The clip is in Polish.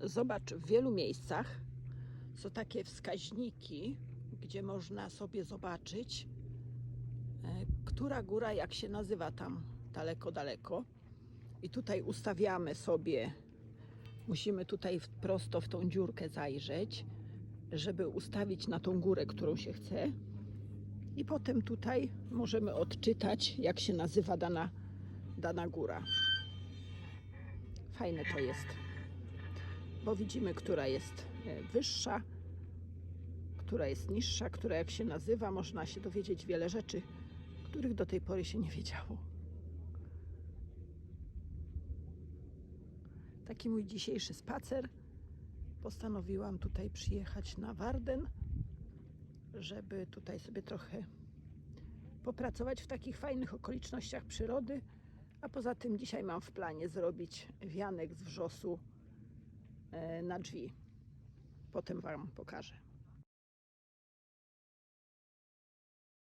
Zobacz, w wielu miejscach są takie wskaźniki, gdzie można sobie zobaczyć, e, która góra jak się nazywa tam daleko, daleko. I tutaj ustawiamy sobie, musimy tutaj prosto w tą dziurkę zajrzeć, żeby ustawić na tą górę, którą się chce. I potem tutaj możemy odczytać, jak się nazywa dana, dana góra. Fajne to jest, bo widzimy, która jest e, wyższa, która jest niższa, która jak się nazywa, można się dowiedzieć wiele rzeczy, których do tej pory się nie wiedziało. Taki mój dzisiejszy spacer. Postanowiłam tutaj przyjechać na Warden, żeby tutaj sobie trochę popracować w takich fajnych okolicznościach przyrody. A poza tym dzisiaj mam w planie zrobić wianek z wrzosu na drzwi. Potem Wam pokażę.